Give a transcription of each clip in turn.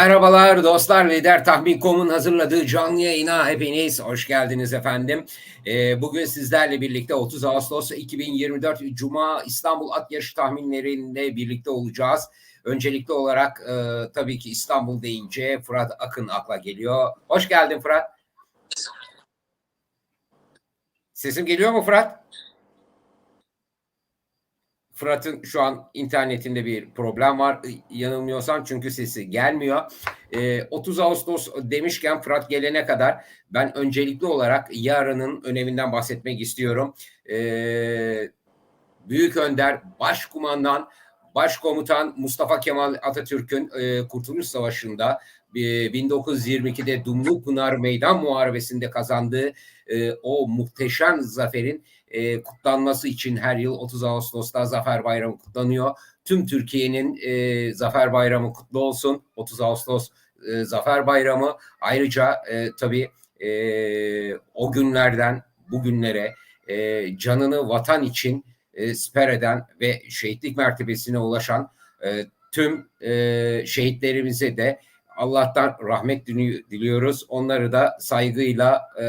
Merhabalar dostlar, Lider Tahmin.com'un hazırladığı canlı yayına hepiniz hoş geldiniz efendim. Ee, bugün sizlerle birlikte 30 Ağustos 2024 Cuma İstanbul At Yarışı tahminlerinde birlikte olacağız. Öncelikli olarak e, tabii ki İstanbul deyince Fırat Akın akla geliyor. Hoş geldin Fırat. Sesim geliyor mu Fırat? Fırat'ın şu an internetinde bir problem var. Yanılmıyorsam çünkü sesi gelmiyor. Ee, 30 Ağustos demişken Fırat gelene kadar ben öncelikli olarak yarının öneminden bahsetmek istiyorum. Ee, Büyük Önder, Başkumandan, Başkomutan Mustafa Kemal Atatürk'ün e, Kurtuluş Savaşı'nda e, 1922'de Dumlupınar Meydan Muharebesi'nde kazandığı e, o muhteşem zaferin e, kutlanması için her yıl 30 Ağustos'ta Zafer Bayramı kutlanıyor. Tüm Türkiye'nin e, Zafer Bayramı kutlu olsun. 30 Ağustos e, Zafer Bayramı. Ayrıca e, tabii e, o günlerden bugünlere e, canını vatan için e, siper eden ve şehitlik mertebesine ulaşan e, tüm e, şehitlerimize de Allah'tan rahmet diliyoruz. Onları da saygıyla e,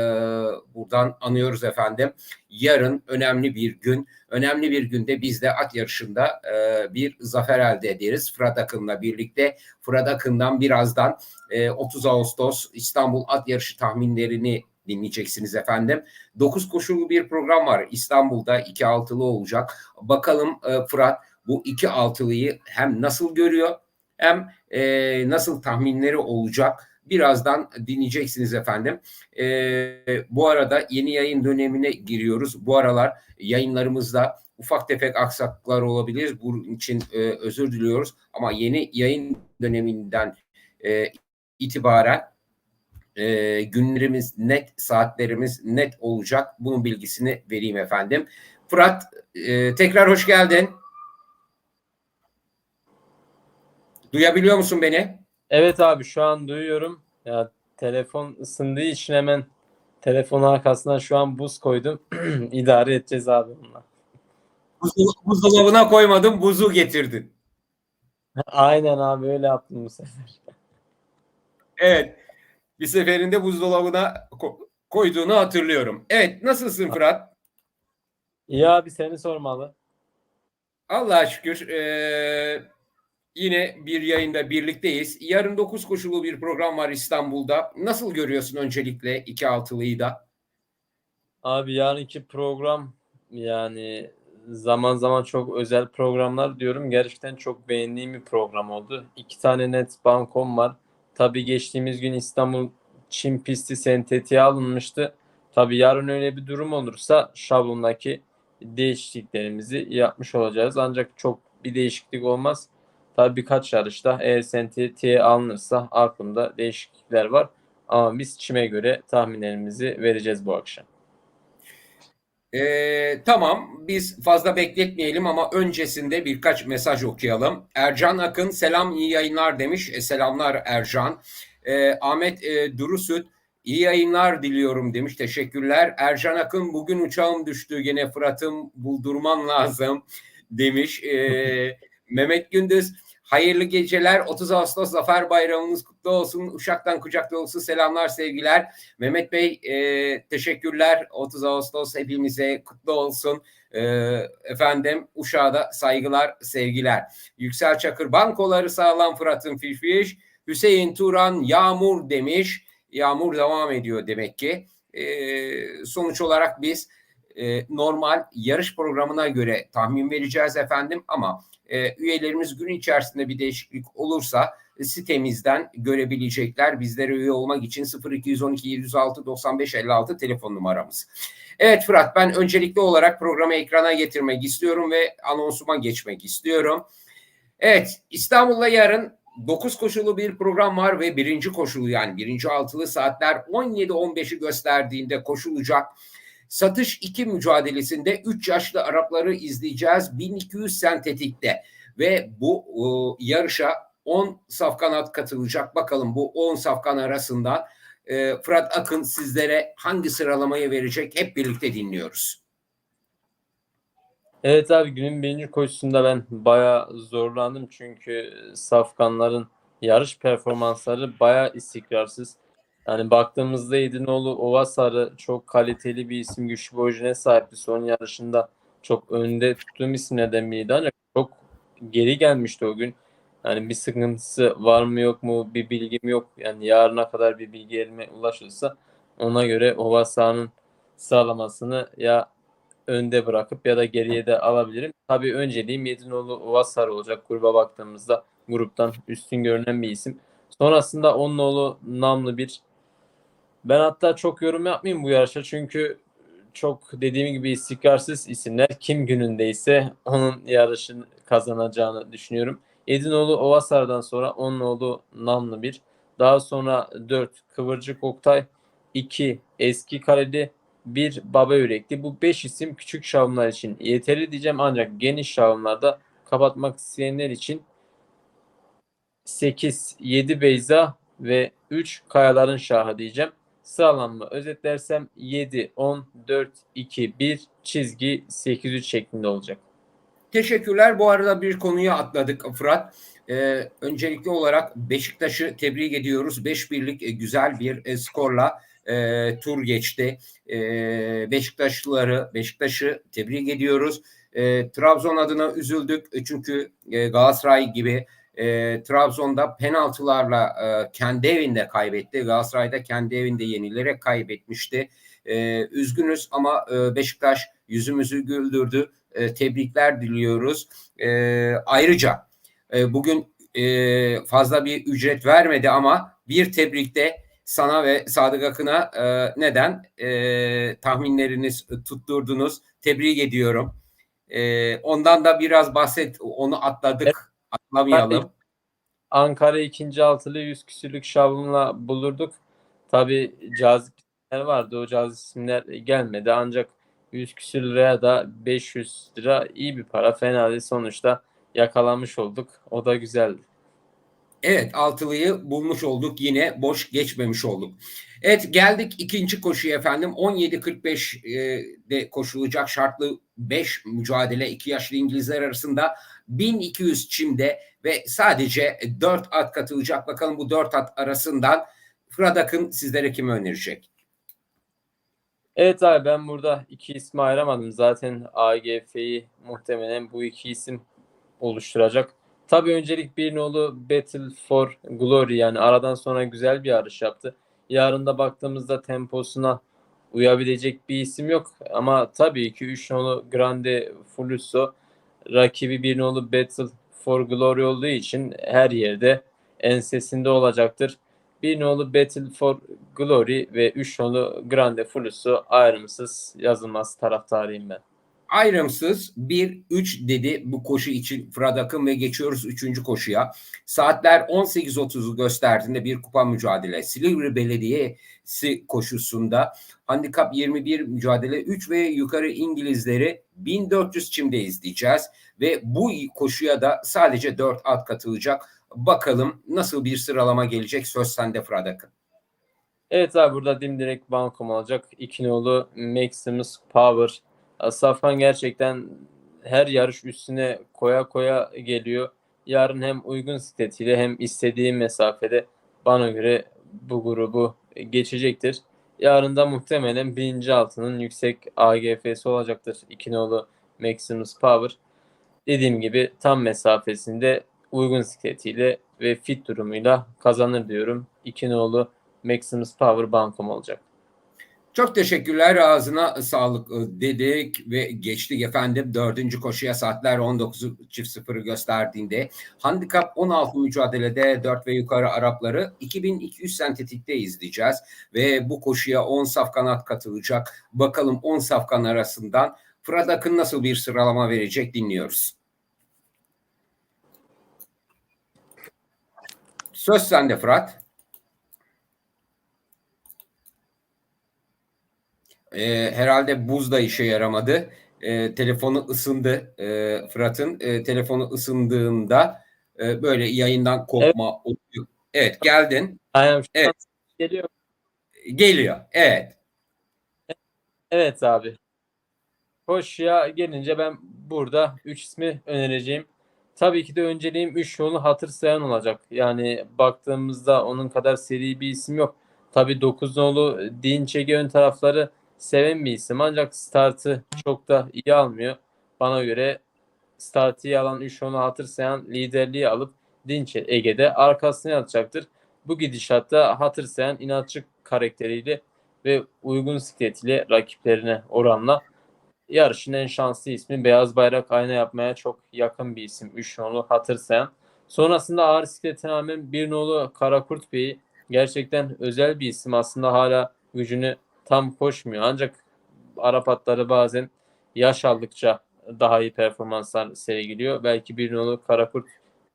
buradan anıyoruz efendim. Yarın önemli bir gün. Önemli bir günde biz de at yarışında e, bir zafer elde ederiz. Fırat Akın'la birlikte. Fırat Akın'dan birazdan e, 30 Ağustos İstanbul at yarışı tahminlerini dinleyeceksiniz efendim. 9 koşulu bir program var. İstanbul'da 2 altılı olacak. Bakalım e, Fırat bu iki altılıyı hem nasıl görüyor hem e, nasıl tahminleri olacak birazdan dinleyeceksiniz efendim. E, bu arada yeni yayın dönemine giriyoruz. Bu aralar yayınlarımızda ufak tefek aksaklıklar olabilir. Bunun için e, özür diliyoruz. Ama yeni yayın döneminden e, itibaren e, günlerimiz net, saatlerimiz net olacak. Bunun bilgisini vereyim efendim. Fırat e, tekrar hoş geldin. Duyabiliyor musun beni? Evet abi şu an duyuyorum. Ya telefon ısındığı için hemen telefon arkasına şu an buz koydum. İdare edeceğiz abi bununla. buzdolabına koymadım, buzu getirdin. Aynen abi öyle yaptım bu sefer. Evet. Bir seferinde buzdolabına ko- koyduğunu hatırlıyorum. Evet, nasılsın Fırat? İyi abi seni sormalı. Allah'a şükür. Ee, Yine bir yayında birlikteyiz. Yarın 9 koşulu bir program var İstanbul'da. Nasıl görüyorsun öncelikle iki altılıyı da? Abi yarınki program yani zaman zaman çok özel programlar diyorum. Gerçekten çok beğendiğim bir program oldu. İki tane net bankom var. Tabii geçtiğimiz gün İstanbul Çin pisti sentetiğe alınmıştı. Tabii yarın öyle bir durum olursa şablondaki değişikliklerimizi yapmış olacağız. Ancak çok bir değişiklik olmaz. Tabii birkaç yarışta eğer sentetiğe alınırsa aklımda değişiklikler var. Ama biz çime göre tahminlerimizi vereceğiz bu akşam. Ee, tamam biz fazla bekletmeyelim ama öncesinde birkaç mesaj okuyalım. Ercan Akın selam iyi yayınlar demiş. E, selamlar Ercan. E, Ahmet e, Durusüt iyi yayınlar diliyorum demiş. Teşekkürler. Ercan Akın bugün uçağım düştü gene Fırat'ım buldurman lazım demiş. E, Mehmet Gündüz hayırlı geceler. 30 Ağustos Zafer Bayramınız kutlu olsun. Uşak'tan kucak dolusu selamlar sevgiler. Mehmet Bey e, teşekkürler. 30 Ağustos hepimize kutlu olsun. E, efendim Uşak'a da saygılar sevgiler. Yüksel Çakır bankoları sağlam Fırat'ın fişfiş. Hüseyin Turan yağmur demiş. Yağmur devam ediyor demek ki. E, sonuç olarak biz e, normal yarış programına göre tahmin vereceğiz efendim ama e, üyelerimiz gün içerisinde bir değişiklik olursa e, sitemizden görebilecekler. Bizlere üye olmak için 0212 706 95 56 telefon numaramız. Evet Fırat ben öncelikli olarak programı ekrana getirmek istiyorum ve anonsuma geçmek istiyorum. Evet İstanbul'da yarın 9 koşulu bir program var ve birinci koşulu yani birinci altılı saatler 17-15'i gösterdiğinde koşulacak. Satış 2 mücadelesinde 3 yaşlı Arapları izleyeceğiz 1200 sentetikte ve bu e, yarışa 10 safkanat katılacak. Bakalım bu 10 safkan arasında e, Fırat Akın sizlere hangi sıralamayı verecek hep birlikte dinliyoruz. Evet abi günün birinci koşusunda ben bayağı zorlandım çünkü safkanların yarış performansları bayağı istikrarsız. Yani baktığımızda Edinoğlu Ovasarı çok kaliteli bir isim, güçlü bir orijine sahipti. Son yarışında çok önde tuttuğum isimlerden biriydi ancak çok geri gelmişti o gün. Yani bir sıkıntısı var mı yok mu bir bilgim yok. Yani yarına kadar bir bilgi elime ulaşırsa ona göre Ovasar'ın sağlamasını ya önde bırakıp ya da geriye de alabilirim. Tabii önceliğim Yedinoğlu Ovasar olacak. Gruba baktığımızda gruptan üstün görünen bir isim. Sonrasında Onnoğlu namlı bir ben hatta çok yorum yapmayayım bu yarışa çünkü çok dediğim gibi istikrarsız isimler kim günündeyse onun yarışın kazanacağını düşünüyorum. Edinoğlu Ovasar'dan sonra Onnoğlu namlı bir. Daha sonra 4 Kıvırcık Oktay, 2 Eski Kaleli, 1 Baba Yürekli. Bu 5 isim küçük şavımlar için yeterli diyeceğim ancak geniş şavımlarda kapatmak isteyenler için 8 7 Beyza ve 3 Kayaların Şahı diyeceğim. Sıralanma özetlersem 7 10 4 2 1 çizgi 8 3 şeklinde olacak. Teşekkürler. Bu arada bir konuyu atladık Fırat. Ee, öncelikli olarak Beşiktaş'ı tebrik ediyoruz. 5 birlik e, güzel bir e, skorla e, tur geçti. E, Beşiktaşlıları, Beşiktaş'ı tebrik ediyoruz. E, Trabzon adına üzüldük E, çünkü e, Galatasaray gibi e, Trabzon'da penaltılarla e, kendi evinde kaybetti. Galatasaray'da kendi evinde yenilerek kaybetmişti. E, üzgünüz ama e, Beşiktaş yüzümüzü güldürdü. E, tebrikler diliyoruz. E, ayrıca e, bugün e, fazla bir ücret vermedi ama bir tebrikte sana ve Sadık Akın'a e, neden e, tahminleriniz tutturdunuz. Tebrik ediyorum. E, ondan da biraz bahset. Onu atladık. Evet. Atlamayalım. Ankara ikinci altılı 100 küsürlük şavımla bulurduk. Tabi cazip isimler vardı. O cazip isimler gelmedi. Ancak 100 küsür liraya da 500 lira iyi bir para. Fena değil. Sonuçta yakalamış olduk. O da güzeldi. Evet altılıyı bulmuş olduk yine boş geçmemiş olduk. Evet geldik ikinci koşuya efendim 17.45'de koşulacak şartlı 5 mücadele iki yaşlı İngilizler arasında 1200 çimde ve sadece 4 at katılacak. Bakalım bu 4 at arasından Fırat Akın sizlere kimi önerecek? Evet abi ben burada iki ismi ayıramadım. Zaten AGF'yi muhtemelen bu iki isim oluşturacak. Tabii öncelik bir nolu Battle for Glory yani aradan sonra güzel bir yarış yaptı. Yarın da baktığımızda temposuna uyabilecek bir isim yok. Ama tabii ki 3 nolu Grande Fulusso rakibi bir nolu Battle for Glory olduğu için her yerde ensesinde olacaktır. Bir nolu Battle for Glory ve 3 nolu Grande Fulusso ayrımsız yazılması taraftarıyım ben. Ayrımsız 1-3 dedi bu koşu için Fırat Akın ve geçiyoruz 3. koşuya. Saatler 18.30'u gösterdiğinde bir kupa mücadele. Silivri Belediyesi koşusunda handikap 21 mücadele 3 ve yukarı İngilizleri 1400 çimde izleyeceğiz. Ve bu koşuya da sadece 4 at katılacak. Bakalım nasıl bir sıralama gelecek söz sende Fırat Akın. Evet abi burada dimdirek bankom olacak. İki nolu Maximus Power. Safkan gerçekten her yarış üstüne koya koya geliyor. Yarın hem uygun statiyle hem istediği mesafede bana göre bu grubu geçecektir. Yarın da muhtemelen birinci altının yüksek AGF'si olacaktır. İki nolu Maximus Power. Dediğim gibi tam mesafesinde uygun statiyle ve fit durumuyla kazanır diyorum. İki nolu Maximus Power bankom olacak. Çok teşekkürler. Ağzına sağlık dedik ve geçtik efendim. Dördüncü koşuya saatler 19 çift sıfırı gösterdiğinde handikap 16 mücadelede 4 ve yukarı Arapları 2200 sentetikte izleyeceğiz. Ve bu koşuya 10 safkanat katılacak. Bakalım 10 safkan arasından Fırat Akın nasıl bir sıralama verecek dinliyoruz. Söz sende Fırat. E, herhalde buz da işe yaramadı. E, telefonu ısındı e, Fırat'ın. E, telefonu ısındığında e, böyle yayından kopma evet. oluyor. Evet geldin. Aynen. Evet. Geliyor. Geliyor. Evet. Evet abi. Koşuya gelince ben burada 3 ismi önereceğim. tabii ki de önceliğim 3 yolu hatır sayan olacak. Yani baktığımızda onun kadar seri bir isim yok. Tabii 9 nolu Dinçegi ön tarafları seven bir isim ancak startı çok da iyi almıyor. Bana göre startı iyi alan 3 yolu hatır sayan liderliği alıp Dinçe Ege'de arkasına yatacaktır. Bu gidişatta hatır sayan inatçı karakteriyle ve uygun sikletiyle rakiplerine oranla yarışın en şanslı ismi Beyaz Bayrak ayna yapmaya çok yakın bir isim. 3 nolu hatır sayan. Sonrasında ağır sikletine rağmen bir nolu Karakurt Bey'i gerçekten özel bir isim. Aslında hala gücünü tam koşmuyor. Ancak Arap atları bazen yaş aldıkça daha iyi performanslar sergiliyor. Belki bir nolu Karakurt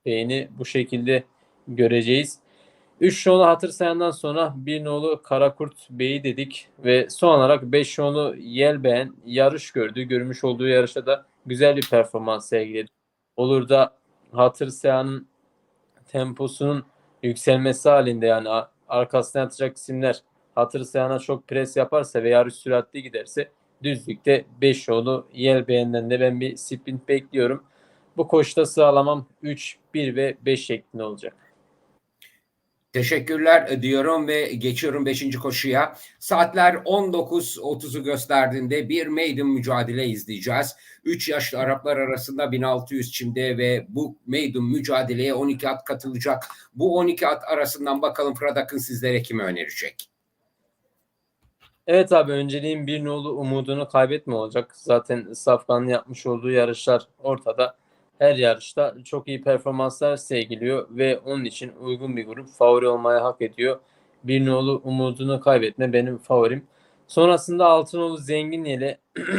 Bey'ini bu şekilde göreceğiz. 3 nolu hatır sayandan sonra bir nolu Karakurt Bey'i dedik ve son olarak 5 nolu Yelbeğen yarış gördü. Görmüş olduğu yarışta da güzel bir performans sergiledi. Olur da hatır sayanın temposunun yükselmesi halinde yani arkasına yatacak isimler hatır sayana çok pres yaparsa ve yarış süratli giderse düzlükte 5 yolu Yelbeğen'den de ben bir sprint bekliyorum. Bu koşuda sıralamam 3, 1 ve 5 şeklinde olacak. Teşekkürler diyorum ve geçiyorum 5. koşuya. Saatler 19.30'u gösterdiğinde bir maiden mücadele izleyeceğiz. 3 yaşlı Araplar arasında 1600 çimde ve bu maiden mücadeleye 12 at katılacak. Bu 12 at arasından bakalım Fırat Akın sizlere kimi önerecek? Evet abi önceliğin bir nolu umudunu kaybetme olacak. Zaten Safkan'ın yapmış olduğu yarışlar ortada her yarışta çok iyi performanslar sergiliyor ve onun için uygun bir grup favori olmaya hak ediyor. Bir nolu umudunu kaybetme benim favorim. Sonrasında Altınoğlu Zengin ile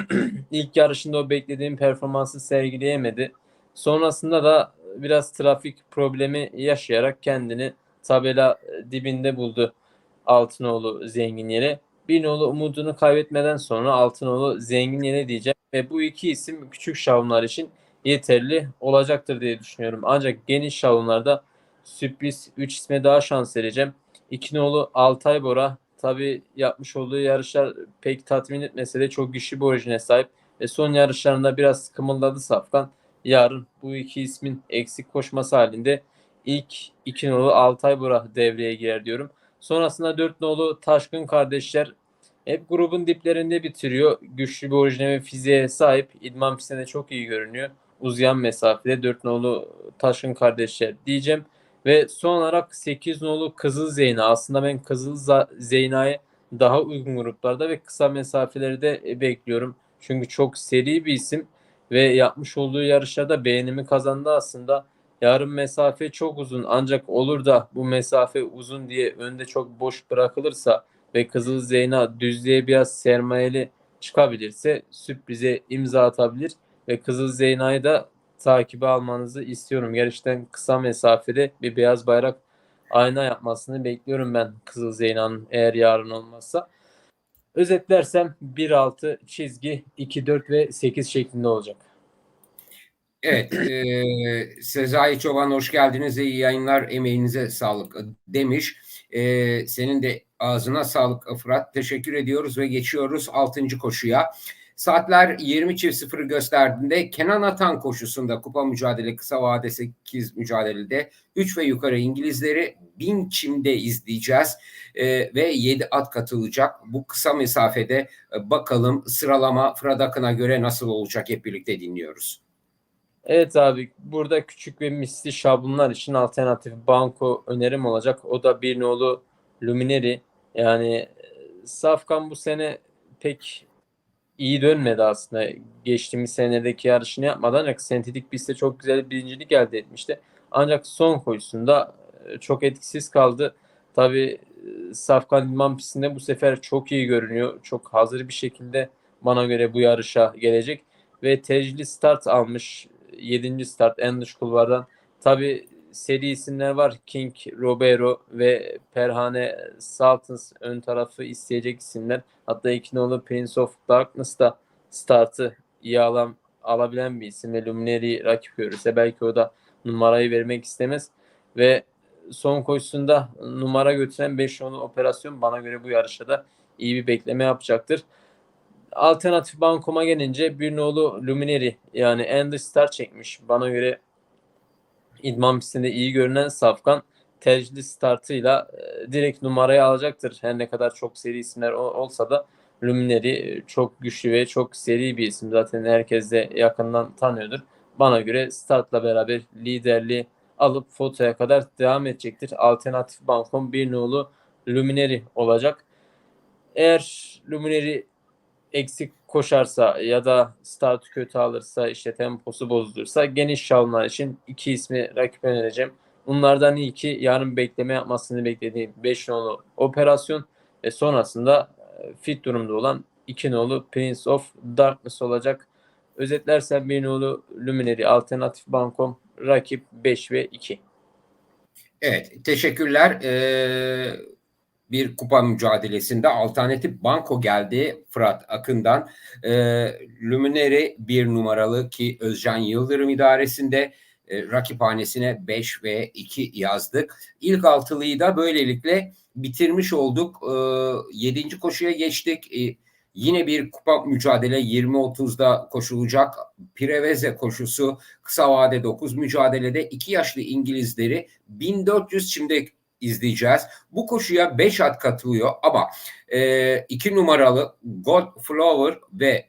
ilk yarışında o beklediğim performansı sergileyemedi. Sonrasında da biraz trafik problemi yaşayarak kendini tabela dibinde buldu Altınoğlu Zengin yere. Bir nolu umudunu kaybetmeden sonra Altınoğlu Zengin yere diyeceğim. Ve bu iki isim küçük şavunlar için yeterli olacaktır diye düşünüyorum. Ancak geniş şalonlarda sürpriz 3 isme daha şans vereceğim. İkinoğlu Altay Bora tabi yapmış olduğu yarışlar pek tatmin etmese de çok güçlü bir orijine sahip. Ve son yarışlarında biraz kımıldadı Safkan. Yarın bu iki ismin eksik koşması halinde ilk iki nolu Altay Bora devreye girer diyorum. Sonrasında dört nolu Taşkın kardeşler hep grubun diplerinde bitiriyor. Güçlü bir orijine ve fiziğe sahip. İdman pistinde çok iyi görünüyor uzayan mesafede 4 nolu Taşın kardeşler diyeceğim. Ve son olarak 8 nolu Kızıl Zeyna. Aslında ben Kızıl Zeyna'yı daha uygun gruplarda ve kısa mesafelerde e, bekliyorum. Çünkü çok seri bir isim ve yapmış olduğu yarışlarda beğenimi kazandı aslında. Yarın mesafe çok uzun ancak olur da bu mesafe uzun diye önde çok boş bırakılırsa ve Kızıl Zeyna düzlüğe biraz sermayeli çıkabilirse sürprize imza atabilir ve Kızıl Zeyna'yı da takibe almanızı istiyorum. Gerçekten kısa mesafede bir beyaz bayrak ayna yapmasını bekliyorum ben Kızıl Zeyna'nın eğer yarın olmazsa. Özetlersem 1-6 çizgi 2-4 ve 8 şeklinde olacak. Evet, e, Sezai Çoban hoş geldiniz. İyi yayınlar, emeğinize sağlık demiş. E, senin de ağzına sağlık Fırat. Teşekkür ediyoruz ve geçiyoruz 6. koşuya. Saatler 20.00'ı gösterdiğinde Kenan Atan koşusunda kupa mücadele kısa vade 8 mücadelede 3 ve yukarı İngilizleri 1000 çimde izleyeceğiz ee, ve 7 at katılacak. Bu kısa mesafede bakalım sıralama Fırat göre nasıl olacak hep birlikte dinliyoruz. Evet abi burada küçük ve misli şablonlar için alternatif banko önerim olacak. O da bir nolu Lumineri. Yani e, Safkan bu sene pek iyi dönmedi aslında. Geçtiğimiz senedeki yarışını yapmadan ancak sentetik pistte çok güzel bir birincilik elde etmişti. Ancak son koşusunda e, çok etkisiz kaldı. Tabi e, Safkan İdman pistinde bu sefer çok iyi görünüyor. Çok hazır bir şekilde bana göre bu yarışa gelecek. Ve tecrübeli start almış. 7. start en dış kulvardan. Tabi seri isimler var. King, Robero ve Perhane Saltons ön tarafı isteyecek isimler. Hatta iki nolu Prince of Darkness da startı iyi alan, alabilen bir isim ve Luminary rakip görürse belki o da numarayı vermek istemez ve son koşusunda numara götüren 5 nolu operasyon bana göre bu yarışta da iyi bir bekleme yapacaktır. Alternatif bankoma gelince bir nolu Luminary yani Star çekmiş. Bana göre İdman pistinde iyi görünen Safkan tercihli startıyla e, direkt numarayı alacaktır. Her ne kadar çok seri isimler olsa da Lumineri çok güçlü ve çok seri bir isim. Zaten herkes de yakından tanıyordur. Bana göre startla beraber liderliği alıp fotoya kadar devam edecektir. Alternatif bankom bir nolu Lumineri olacak. Eğer Lumineri eksik koşarsa ya da start kötü alırsa işte temposu bozulursa geniş şallar için iki ismi rakip önereceğim. Bunlardan ilki yarın bekleme yapmasını beklediğim 5 nolu operasyon ve sonrasında e, fit durumda olan 2 nolu Prince of Darkness olacak. Özetlersem 1 nolu Luminary alternatif bankom rakip 5 ve 2. Evet, teşekkürler. Ee, bir kupa mücadelesinde alternatif banko geldi Fırat Akın'dan. Ee, Lumineri bir numaralı ki Özcan Yıldırım idaresinde e, rakiphanesine 5 ve 2 yazdık. İlk altılıyı da böylelikle bitirmiş olduk. Ee, 7. koşuya geçtik. Ee, yine bir kupa mücadele 20-30'da koşulacak. Preveze koşusu kısa vade 9 mücadelede iki yaşlı İngilizleri 1400 şimdi izleyeceğiz. Bu koşuya 5 at katılıyor ama 2 numaralı God Flower ve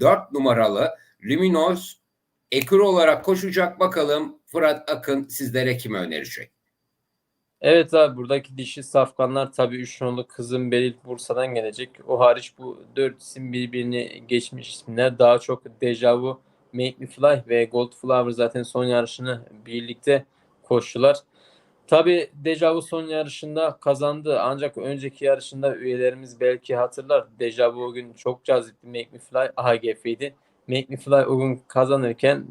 4 numaralı Luminos ekür olarak koşacak. Bakalım Fırat Akın sizlere kimi önerecek? Evet abi buradaki dişi safkanlar tabii 3 nolu kızım Beril Bursa'dan gelecek. O hariç bu 4 isim birbirini geçmiş isimler. Daha çok Dejavu, Make Me Fly ve Gold Flower zaten son yarışını birlikte koştular. Tabii Dejavu son yarışında kazandı ancak önceki yarışında üyelerimiz belki hatırlar. Dejavu o gün çok cazipti Make Me Fly AGF'ydi. Make Me Fly o gün kazanırken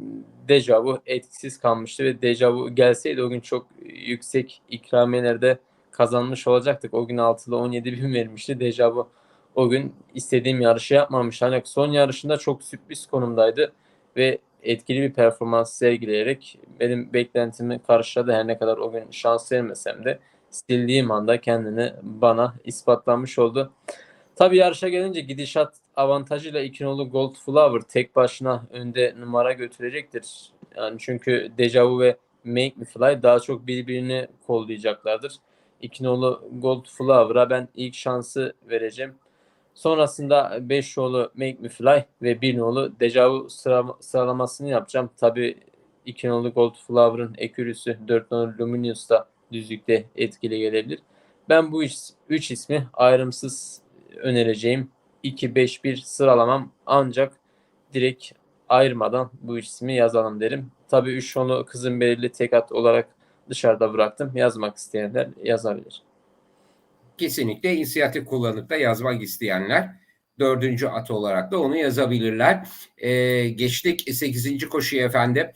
Dejavu etkisiz kalmıştı ve Dejavu gelseydi o gün çok yüksek ikramiye'lerde kazanmış olacaktık. O gün 6'da 17 bin vermişti. Dejavu o gün istediğim yarışı yapmamış. Ancak son yarışında çok sürpriz konumdaydı ve etkili bir performans sergileyerek benim beklentimi karşıladı. Her ne kadar o gün şans vermesem de sildiğim anda kendini bana ispatlamış oldu. Tabii yarışa gelince gidişat avantajıyla iki nolu Gold Flower tek başına önde numara götürecektir. Yani çünkü Dejavu ve Make Me Fly daha çok birbirini kollayacaklardır. İki nolu Gold Flower'a ben ilk şansı vereceğim. Sonrasında 5 nolu Make Me Fly ve 1 nolu Dejavu sıra, sıralamasını yapacağım. Tabii 2 nolu Gold Flower'ın ekürüsü 4 nolu Luminous da düzlükte etkili gelebilir. Ben bu 3 ismi ayrımsız önereceğim 2-5-1 sıralamam ancak direkt ayırmadan bu ismi yazalım derim. Tabii 3 nolu kızın belirli tek at olarak dışarıda bıraktım. Yazmak isteyenler yazabilir kesinlikle inisiyatif kullanıp da yazmak isteyenler dördüncü at olarak da onu yazabilirler. Ee, geçtik 8. koşuya efendim.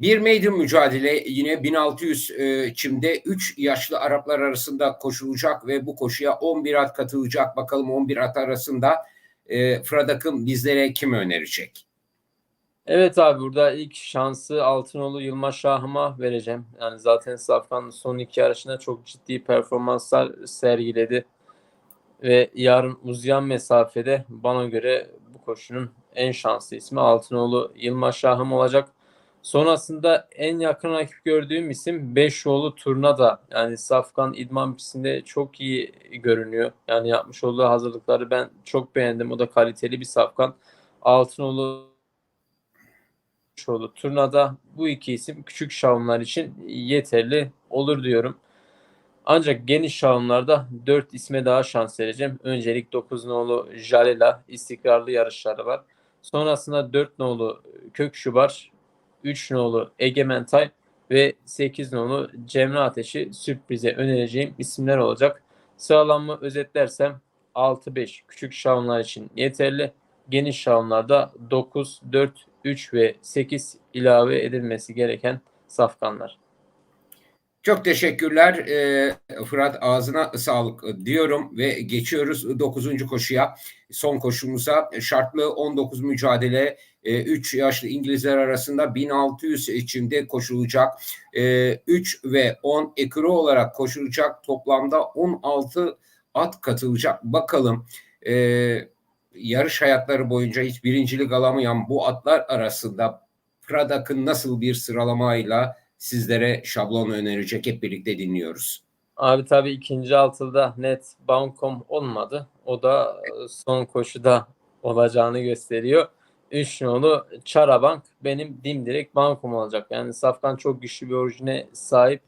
Bir maiden mücadele yine 1600 e, çimde 3 yaşlı Araplar arasında koşulacak ve bu koşuya 11 at katılacak. Bakalım 11 at arasında e, Fırat bizlere kim önerecek? Evet abi burada ilk şansı Altınoğlu Yılmaz Şahım'a vereceğim. Yani zaten Safkan son iki yarışında çok ciddi performanslar sergiledi. Ve yarın uzayan mesafede bana göre bu koşunun en şanslı ismi Altınoğlu Yılmaz Şahım olacak. Sonrasında en yakın rakip gördüğüm isim Beşoğlu Turnada. Yani Safkan idman pistinde çok iyi görünüyor. Yani yapmış olduğu hazırlıkları ben çok beğendim. O da kaliteli bir Safkan. Altınoğlu oldu. Turnada bu iki isim küçük şavunlar için yeterli olur diyorum. Ancak geniş şavunlarda 4 isme daha şans vereceğim. Öncelik 9 nolu Jalela istikrarlı yarışları var. Sonrasında 4 nolu Kök Şubar, 3 nolu Egementay ve 8 nolu Cemre Ateşi sürprize önereceğim isimler olacak. Sıralanma özetlersem 6-5 küçük şavunlar için yeterli. Geniş şavunlarda 9, 4, 3 ve 8 ilave edilmesi gereken safkanlar. Çok teşekkürler e, Fırat ağzına sağlık diyorum ve geçiyoruz 9. koşuya son koşumuza şartlı 19 mücadele 3 yaşlı İngilizler arasında 1600 içinde koşulacak 3 ve 10 ekürü olarak koşulacak toplamda 16 at katılacak bakalım yarış hayatları boyunca hiç birincilik alamayan bu atlar arasında Pradak'ın nasıl bir sıralamayla sizlere şablon önerecek hep birlikte dinliyoruz. Abi tabii ikinci altılda net Bankom olmadı. O da e, son koşuda olacağını gösteriyor. Üç nolu Çarabank benim dimdirek bankom olacak. Yani Safkan çok güçlü bir orijine sahip.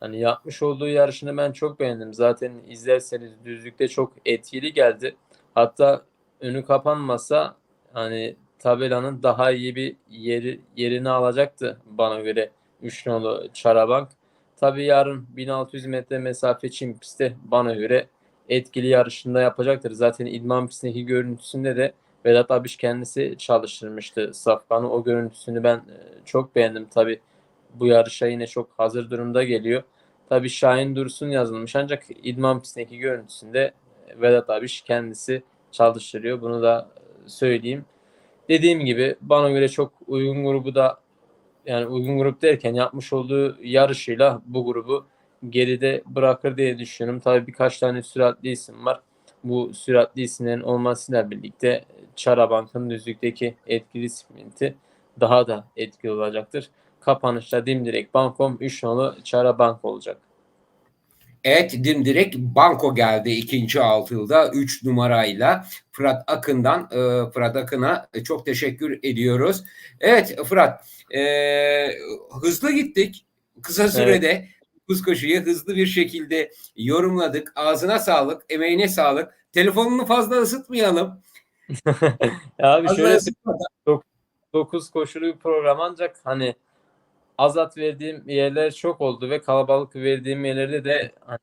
Hani yapmış olduğu yarışını ben çok beğendim. Zaten izlerseniz düzlükte çok etkili geldi. Hatta önü kapanmasa hani tabelanın daha iyi bir yeri yerini alacaktı bana göre 3 nolu Çarabank. Tabii yarın 1600 metre mesafe çim pistte bana göre etkili yarışında yapacaktır. Zaten idman pistindeki görüntüsünde de Vedat Abiş kendisi çalıştırmıştı Safkan'ı. O görüntüsünü ben e, çok beğendim. Tabii bu yarışa yine çok hazır durumda geliyor. Tabii Şahin Dursun yazılmış ancak idman pistindeki görüntüsünde Vedat Abiş kendisi çalıştırıyor. Bunu da söyleyeyim. Dediğim gibi bana göre çok uygun grubu da yani uygun grup derken yapmış olduğu yarışıyla bu grubu geride bırakır diye düşünüyorum. Tabii birkaç tane süratli isim var. Bu süratli isimlerin olmasıyla birlikte Çarabank'ın düzlükteki etkili sprinti daha da etkili olacaktır. Kapanışta dimdirek Bankom 3 nolu Çarabank olacak. Evet dimdirek Banko geldi ikinci altılda 3 numarayla Fırat Akın'dan e, Fırat Akın'a çok teşekkür ediyoruz. Evet Fırat e, hızlı gittik kısa sürede evet. koşuyu hızlı bir şekilde yorumladık. Ağzına sağlık, emeğine sağlık. Telefonunu fazla ısıtmayalım. Abi fazla şöyle 9 koşulu bir program ancak hani azat verdiğim yerler çok oldu ve kalabalık verdiğim yerlerde de hani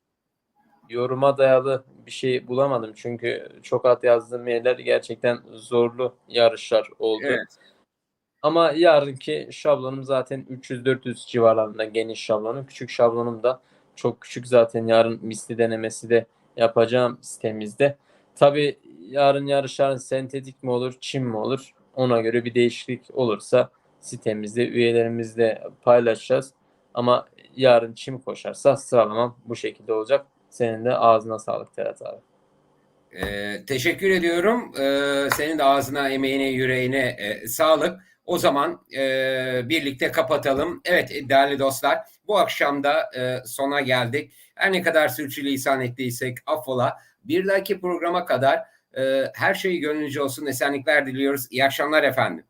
yoruma dayalı bir şey bulamadım. Çünkü çok at yazdığım yerler gerçekten zorlu yarışlar oldu. Evet. Ama yarınki şablonum zaten 300-400 civarlarında geniş şablonum. Küçük şablonum da çok küçük zaten yarın misli denemesi de yapacağım sitemizde. Tabi yarın yarışların sentetik mi olur, çim mi olur? Ona göre bir değişiklik olursa sitemizde üyelerimizle paylaşacağız. Ama yarın çim koşarsa sıralamam bu şekilde olacak. Senin de ağzına sağlık Terat abi. Ee, teşekkür ediyorum. Ee, senin de ağzına, emeğine, yüreğine e, sağlık. O zaman e, birlikte kapatalım. Evet değerli dostlar bu akşam da e, sona geldik. Her ne kadar sürçülisan ettiysek affola. Bir dahaki programa kadar e, her şey gönlünce olsun. Esenlikler diliyoruz. İyi akşamlar efendim.